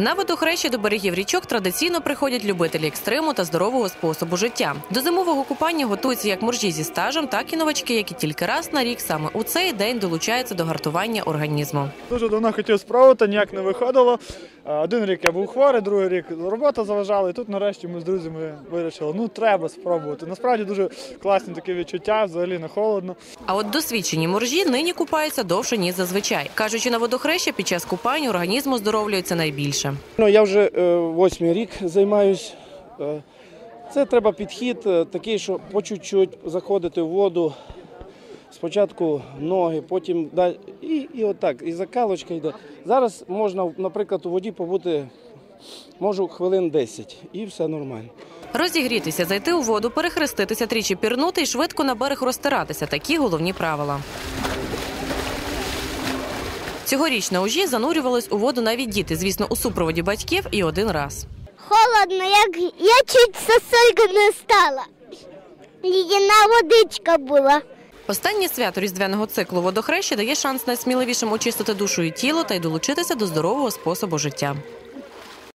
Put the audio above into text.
На водохрещі до берегів річок традиційно приходять любителі екстриму та здорового способу життя. До зимового купання готуються як моржі зі стажем, так і новачки, які тільки раз на рік саме у цей день долучаються до гартування організму. Дуже давно хотів спробувати, ніяк не виходило. Е, Один рік я був хворий, другий рік робота заважала, і тут нарешті ми з друзями вирішили, ну треба спробувати. Насправді дуже класні такі відчуття, взагалі не холодно. А от досвідчені моржі нині купаються довше ніж зазвичай. кажучи, на водохреща під час купань організм оздоровлюється найбільше. Ну, я вже е, восьмий рік займаюсь. Е, Це треба підхід е, такий, що по чуть-чуть заходити в воду. Спочатку ноги, потім далі. І, і отак, і закалочка йде. Зараз можна, наприклад, у воді побути можу хвилин 10 і все нормально. Розігрітися, зайти у воду, перехреститися, тричі пірнути і швидко на берег розтиратися. Такі головні правила. Цьогоріч на ужі занурювались у воду навіть діти, звісно, у супроводі батьків і один раз. Холодно, як я чуть сосулька не стала. Лідяна водичка була. Останнє свято різдвяного циклу водохреща дає шанс найсміливішим очистити душу і тіло та й долучитися до здорового способу життя.